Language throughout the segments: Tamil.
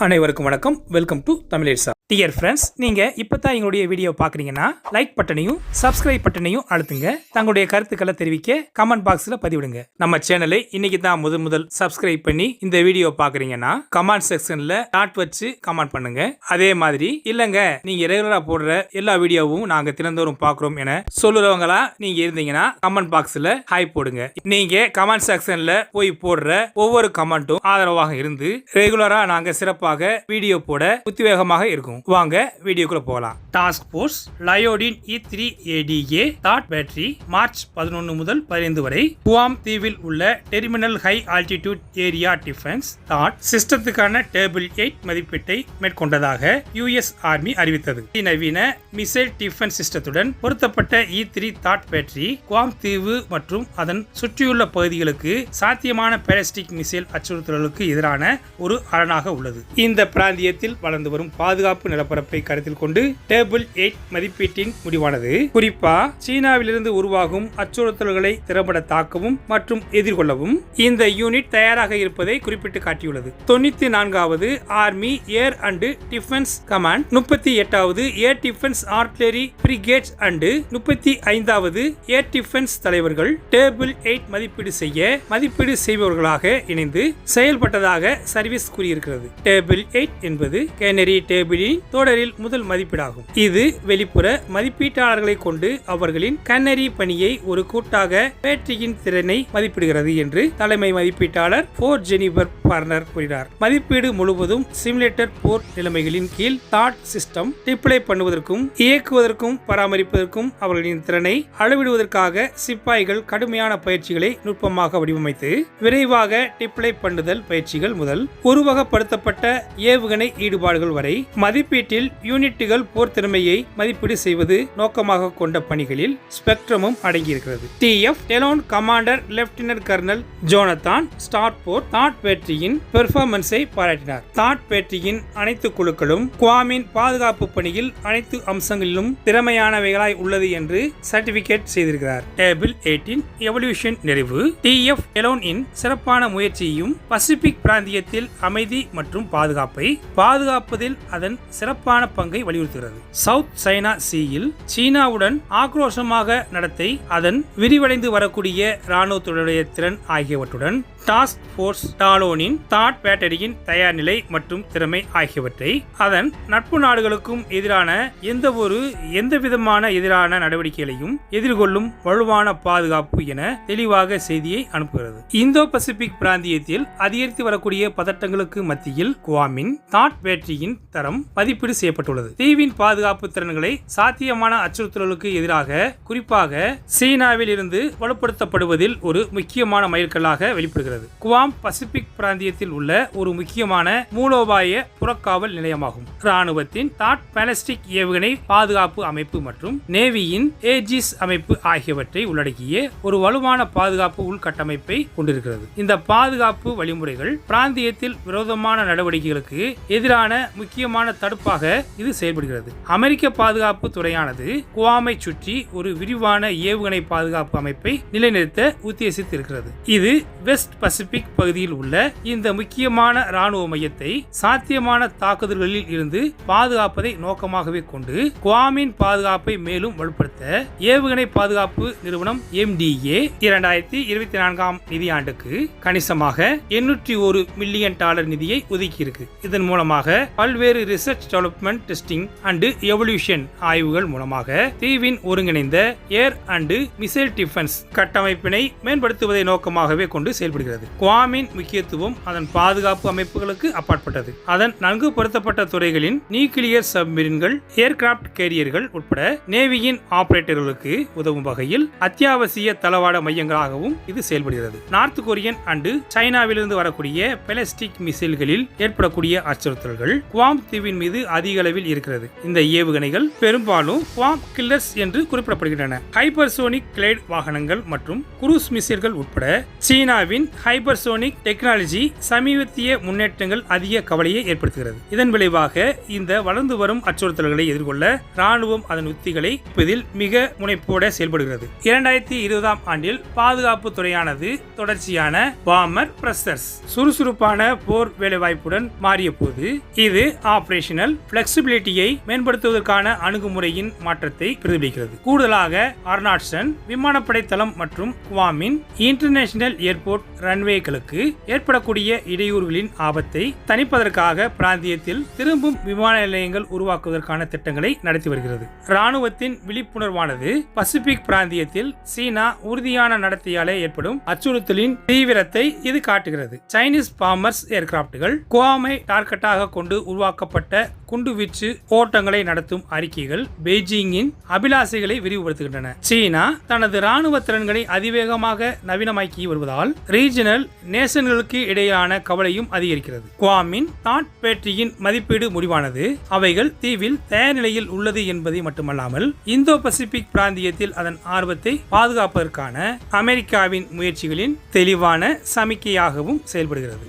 அனைவருக்கும் வணக்கம். வெல்கம் டு தமிழேசா. டியர் ஃப்ரெண்ட்ஸ் நீங்கள் இப்போ தான் எங்களுடைய வீடியோ பார்க்குறீங்கன்னா லைக் பட்டனையும் சப்ஸ்கிரைப் பட்டனையும் அழுத்துங்க. தங்களுடைய கருத்துக்களை தெரிவிக்க கமெண்ட் பாக்ஸில் பதிவிடுங்க. நம்ம சேனலை இன்னைக்கு தான் முதல் முதல் சப்ஸ்கிரைப் பண்ணி இந்த வீடியோ பார்க்குறீங்கன்னா கமெண்ட் செக்ஷனில் டாட் வச்சு கமெண்ட் பண்ணுங்க. அதே மாதிரி இல்லைங்க நீங்கள் ரெகுலராக போடுற எல்லா வீடியோவும் நாங்கள் தினந்தோறும் பார்க்குறோம் என சொல்லுறவங்களா நீங்கள் இருந்தீங்கன்னா கமெண்ட் பாக்ஸில் ஹாய் போடுங்க. நீங்கள் கமெண்ட் செக்ஷனில் போய் போடுற ஒவ்வொரு கமெண்ட்டும் ஆதரவாக இருந்து ரெகுலராக நாங்கள் சிறப்பாக வீடியோ போட உத்வேகமாக இருக்கும். வாங்க வீடியோக்குள்ள போகலாம். டாஸ்க் போர்ஸ் லயோடின் இ த்ரீ ஏடிஏ தாட் பேட்டரி மார்ச் பதினொன்று முதல் பதினைந்து வரை குவாம் தீவில் உள்ள terminal high altitude area defence thought சிஸ்டத்துக்கான டேபிள் எயிட் மதிப்பீட்டை மேற்கொண்டதாக யுஎஸ் ஆர்மி அறிவித்தது. நவீன மிசைல் டிஃபென்ஸ் சிஸ்டத்துடன் பொருத்தப்பட்ட இ த்ரீ தாட் பேட்டரி குவாம் தீவு மற்றும் அதன் சுற்றியுள்ள பகுதிகளுக்கு சாத்தியமான பேலஸ்டிக் மிசைல் அச்சுறுத்தல்களுக்கு எதிரான ஒரு அரணாக உள்ளது. இந்த பிராந்தியத்தில் வளர்ந்து வரும் பாதுகாப்பு நிலப்பரப்பை கருத்தில் கொண்டு டேபிள் எயிட் மதிப்பீட்டின் முடிவானது. குறிப்பா சீனாவிலிருந்து உருவாகும் அச்சுறுத்தல்களை திறம்பட தாக்கவும் மற்றும் எதிர்கொள்ளவும் இந்த யூனிட் தயாராக இருப்பதை குறிப்பிட்டு காட்டியுள்ளது. தொண்ணூத்தி நான்காவது army air and defence command முப்பத்தி எட்டாவது air defence artillery brigade and முப்பத்தி ஐந்தாவது ஏர் டிஃபென்ஸ் தலைவர்கள் டேபிள் எயிட் மதிப்பீடு செய்ய மதிப்பீடு செய்பவர்களாக இணைந்து செயல்பட்டதாக சர்வீஸ் கூறியிருக்கிறது. டேபிள் எயிட் என்பது கேனரி டேபிளின் தொடரில் முதல் மதிப்பீடாகும். இது வெளிப்புற மதிப்பீட்டாளர்களை கொண்டு அவர்களின் கண்ணறி பணியை ஒரு கூட்டாக பேட்டரியின் திறனை மதிப்பிடுகிறது என்று தலைமை மதிப்பீட்டாளர் போர் ஜெனிபர் பார்னர் கூறினார். மதிப்பீடு முழுவதும் சிமுலேட்டர் போர் நிலைமைகளின் கீழ் தாட் சிஸ்டம் டிப்ளை பண்ணுவதற்கும் இயக்குவதற்கும் பராமரிப்பதற்கும் அவர்களின் திறனை அளவிடுவதற்காக சிப்பாய்கள் கடுமையான பயிற்சிகளை நுட்பமாக வடிவமைத்து விரைவாக டிப்ளை பண்ணுதல் பயிற்சிகள் முதல் உருவகப்படுத்தப்பட்ட ஏவுகணை ஈடுபாடுகள் வரை மதிப்பீட்டில் யூனிட்டுகள் போர் திறமையை மதிப்பீடு செய்வது நோக்கமாக கொண்ட பணிகளில் ஸ்பெக்ட்ரமும் அடங்கியிருக்கிறது. T F Talon commander lieutenant colonel Jonathan Starport thought பேட்டரியின் பெர்ஃபார்மன்ஸை பாராட்டினார். தாட் பேட்டரியின் அனைத்து குழுக்களும் குவாமின் பாதுகாப்பு பணியில் அனைத்து அம்சங்களிலும் திறமையானவைகளாய் உள்ளது என்று சர்டிபிகேட் செய்திருக்கிறார். டேபிள் எயிட்டின் எவல்யூஷன் நிறைவு. டி எஃப் எலோன் இன் சிறப்பான முயற்சியையும் பசிபிக் பிராந்தியத்தில் அமைதி மற்றும் பாதுகாப்பை பாதுகாப்பதில் அதன் சிறப்பான பங்கை வலியுறுத்துகிறது. சவுத் சைனா சீயில் சீனாவுடன் ஆக்ரோஷமாக நடத்தை அதன் விரிவடைந்து வரக்கூடிய இராணுவத்துடைய திறன் ஆகியவற்றுடன் டாஸ்க் ஃபோர்ஸ் டாலோனின் தாட் பேட்டரியின் தயார் நிலை மற்றும் திறமை ஆகியவற்றை அதன் நட்பு நாடுகளுக்கும் எதிரான எந்த ஒரு எந்த விதமான எதிரான நடவடிக்கைகளையும் எதிர்கொள்ளும் வலுவான பாதுகாப்பு என தெளிவாக செய்தியை அனுப்புகிறது. இந்தோ பசிபிக் பிராந்தியத்தில் அதிகரித்து வரக்கூடிய பதட்டங்களுக்கு மத்தியில் குவாமின் தாட் பேட்டரியின் தரம் மதிப்பீடு செய்யப்பட்டுள்ளது. தீவின் பாதுகாப்பு திறன்களை சாத்தியமான அச்சுறுத்தல்களுக்கு எதிராக குறிப்பாக சீனாவில் இருந்து வலுப்படுத்தப்படுவதில் ஒரு முக்கியமான மைல்கல்லாக வெளிப்படுகிறது. குவாம் பசிபிக் பிராந்தியத்தில் உள்ள ஒரு முக்கியமான மூலோபாய புறக்காவல் நிலையமாகும். ராணுவத்தின் தாட் பேலஸ்டிக் ஏவுகணை பாதுகாப்பு அமைப்பு மற்றும் நேவியின் ஏஜிஸ் அமைப்பு ஆகியவற்றை உள்ளடக்கிய ஒரு வலுவான பாதுகாப்பு உள்கட்டமைப்பை கொண்டிருக்கிறது. இந்த பாதுகாப்பு வழிமுறைகள் பிராந்தியத்தில் விரோதமான நடவடிக்கைகளுக்கு எதிரான முக்கியமான தடுப்பாக இது செயல்படுகிறது. அமெரிக்க பாதுகாப்பு துறையானது குவாமை சுற்றி ஒரு விரிவான ஏவுகணை பாதுகாப்பு அமைப்பை நிலைநிறுத்த உத்தேசித்திருக்கிறது. இது வெஸ்ட் பசிபிக் பகுதியில் உள்ள இந்த முக்கியமான ராணுவ மையத்தை சாத்தியமான தாக்குதல்களில் இருந்து பாதுகாப்பதை நோக்கமாகவே கொண்டு குவாமின் பாதுகாப்பை மேலும் வலுப்படுத்த ஏவுகணை பாதுகாப்பு நிறுவனம் எம்டிஏ இரண்டாயிரத்தி இருபத்தி நான்காம் நிதியாண்டுக்கு கணிசமாக எண்ணூற்றி ஒரு மில்லியன் டாலர் நிதியை ஒதுக்கியிருக்கு. இதன் மூலமாக பல்வேறு research development testing and evaluation ஆய்வுகள் மூலமாக தீவின் ஒருங்கிணைந்த ஏர் அண்டு மிசைல் டிஃபென்ஸ் கட்டமைப்பினை மேம்படுத்துவதை நோக்கமாகவே கொண்டு செயல்படுகிறது. குவாமின் முக்கியத்துவம் அதன் பாதுகாப்பு அமைப்புகளுக்கு அப்பாற்பட்டது. அதன் நன்கு பொருத்தப்பட்ட துறைகளின் நியூக்ளியர் சப்மரின்கள் ஏர்கிராப்ட் கேரியர்கள் உட்பட நேவியின் ஆபரேட்டர்களுக்கு உதவும் வகையில் அத்தியாவசிய தளவாட மையங்களாகவும் இது செயல்படுகிறது. நார்த் கொரியன் அண்டு சைனாவிலிருந்து வரக்கூடிய பெலஸ்டிக் மிசைல்களில் ஏற்படக்கூடிய அச்சுறுத்தல்கள் குவாம் தீவின் மீது அதிக அளவில் இருக்கிறது. இந்த ஏவுகணைகள் பெரும்பாலும் குவாம் கில்லர்ஸ் என்று குறிப்பிடப்படுகின்றன. ஹைப்பர்சோனிக் கிளைட் வாகனங்கள் மற்றும் குரூஸ் மிசைல்கள் உட்பட சீனாவின் ஹைபர்சோனிக் டெக்னாலஜி சமீபத்திய முன்னேற்றங்கள் அதிக கவலையை ஏற்படுத்துகிறது. இதன் விளைவாக இந்த வளர்ந்து வரும் அச்சுறுத்தல்களை எதிர்கொள்ள ராணுவம் அதன் உத்திகளை இதில் மிக முனைப்போட செயல்படுகிறது. இரண்டாயிரத்தி இருபதாம் ஆண்டில் பாதுகாப்பு துறையானது தொடர்ச்சியான பாமர் பிரஸ்டர்ஸ் சுறுசுறுப்பான போர் வேலைவாய்ப்புடன் மாறிய போது இது ஆபரேஷனல் பிளெக்சிபிலிட்டியை மேம்படுத்துவதற்கான அணுகுமுறையின் மாற்றத்தை பிரதிபலிக்கிறது. கூடுதலாக அர்னாட்சன் விமானப்படை தளம் மற்றும் குவாமின் இன்டர்நேஷனல் ஏர்போர்ட் ரன்வேகளுக்கு ஏற்படக்கூடிய இடையூறுகளின் ஆபத்தை தணிப்பதற்காக பிராந்தியத்தில் திரும்பும் விமான நிலையங்கள் உருவாக்குவதற்கான திட்டங்களை நடத்தி வருகிறது. ராணுவத்தின் விழிப்புணர்வானது பசிபிக் பிராந்தியத்தில் சீனா உறுதியான நடத்தையாலே ஏற்படும் அச்சுறுத்தலின் தீவிரத்தை இது காட்டுகிறது. சைனீஸ் பாமர்ஸ் ஏர்கிராப்டுகள் குவாமை டார்கெட்டாக கொண்டு உருவாக்கப்பட்ட குண்டுவீச்சு ஓட்டங்களை நடத்தும் அறிக்கைகள் பெய்ஜிங்கின் அபிலாசைகளை விரிவுபடுத்துகின்றன. சீனா தனது ராணுவ திறன்களை அதிவேகமாக நவீனமாக்கி வருவதால் ரீஜனல் நேஷன்களுக்கு இடையிலான கவலையும் அதிகரிக்கிறது. குவாமின் தாட் பேட்டரியின் மதிப்பீடு முடிவானது. அவைகள் தீவில் தயார் நிலையில் உள்ளது என்பதை மட்டுமல்லாமல் இந்தோ பசிபிக் பிராந்தியத்தில் அதன் ஆர்வத்தை பாதுகாப்பதற்கான அமெரிக்காவின் முயற்சிகளின் தெளிவான சமிக்கையாகவும் செயல்படுகிறது.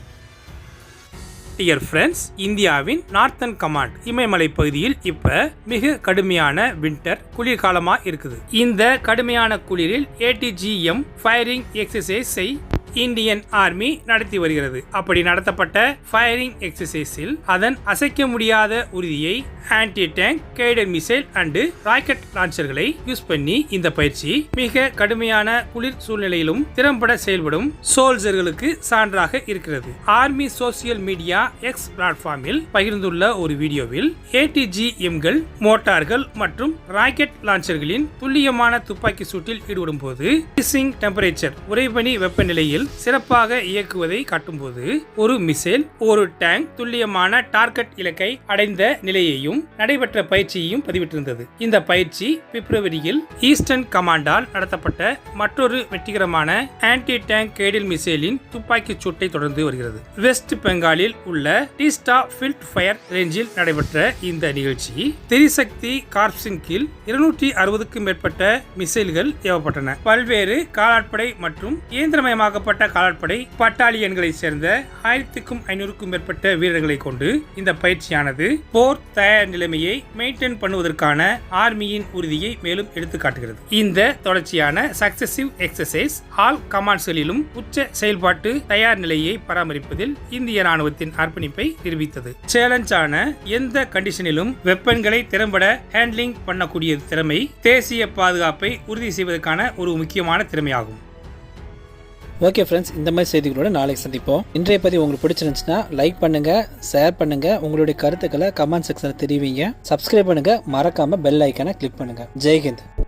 டியர் ஃப்ரெண்ட்ஸ் இந்தியாவின் நார்த்தன் கமாண்ட் இமயமலை பகுதியில் இப்ப மிக கடுமையான வின்டர் குளிர்காலமா இருக்குது. இந்த கடுமையான குளிரில் ஏடிஜிஎம் ஃபயரிங் எக்ஸசைஸை இந்தியன் ஆர்மி நடத்தி வருகிறது. அப்படி நடத்தப்பட்ட ஃபயரிங் எக்ஸசைஸில் அதன் அசைக்க முடியாத உறுதியை anti tank guided missile and rocket லான்ச்சர்களை use பண்ணி இந்த பயிற்சி மிக கடுமையான குளிர் சூழ்நிலையிலும் திறம்பட செயல்படும் சோல்ஜர்களுக்கு சான்றாக இருக்கிறது. ஆர்மி சோசியல் மீடியா எக்ஸ் பிளாட்ஃபார்மில் பகிர்ந்துள்ள ஒரு வீடியோவில் ஏடிஜிஎம்கள் மோட்டார்கள் மற்றும் ராக்கெட் லான்ச்சர்களின் துல்லியமான துப்பாக்கி சூட்டில் ஈடுபடும் போது டெம்பரேச்சர் உறைபனி வெப்பநிலையில் சிறப்பாக இயக்குவதை காட்டும்போது ஒரு மிசைல் ஒரு டேங்க் துல்லியமான டார்கெட் இலக்கை அடைந்த நிலையையும் நடைபெற்ற பயிற்சியையும் பதிவிட்டிருந்தது. இந்த பயிற்சி பிப்ரவரியில் ஈஸ்டர்ன் கமாண்டால் நடத்தப்பட்ட மற்றொரு வெற்றிகரமான ஆன்டி டேங்க் கேடில் மிசைலின் துப்பாக்கிச் சூட்டை தொடர்ந்து வருகிறது. வெஸ்ட் பெங்காலில் உள்ள டீஸ்டா ஃபீல்ட் ஃபயர் ரேஞ்சில் நடைபெற்ற இந்த நிகழ்ச்சி திரிசக்தி கார்ப்ஸின் கீழ் இருநூற்றி அறுபதுக்கும் மேற்பட்ட மிசைல்கள் ஏவப்பட்டன. பல்வேறு காலாட்படை மற்றும் இயந்திரமயமாக்கப்பட்ட காலாட்படை பட்டாலியன்களை சேர்ந்த ஆயிரத்துக்கும் ஐநூறுக்கும் மேற்பட்ட வீரர்களை கொண்டு இந்த பயிற்சியானது போர் தயார் நிலைமையை மெயின்டைன் பண்ணுவதற்கான ஆர்மியின் உறுதியை மேலும் எடுத்துக்காட்டுகிறது இந்த தொடர்ச்சியான சக்சசிவ் எக்ஸசைஸ் ஆல் கமாண்ட்ஸ்களிலும் உச்ச செயல்பாட்டு தயார் நிலையை பராமரிப்பதில் இந்திய ராணுவத்தின் அர்ப்பணிப்பை நிரூபித்தது சேலஞ்சான எந்த கண்டிஷனிலும் வெப்பன்களை திறம்பட ஹேண்ட்லிங் பண்ணக்கூடிய திறமை தேசிய பாதுகாப்பை உறுதி செய்வதற்கான ஒரு முக்கியமான திறமையாகும். ஓகே ஃப்ரெண்ட்ஸ் இந்த மாதிரி செய்திகளோட நாளைக்கு சந்திப்போம். இன்றைய பதிவு உங்களுக்கு பிடிச்சிருந்துச்சுன்னா லைக் பண்ணுங்க ஷேர் பண்ணுங்க உங்களுடைய கருத்துக்களை கமெண்ட் செக்ஷனில் தெரிவிங்க. சப்ஸ்கிரைப் பண்ணுங்க மறக்காம பெல் ஐக்கானை கிளிக் பண்ணுங்க. ஜெய்ஹிந்த்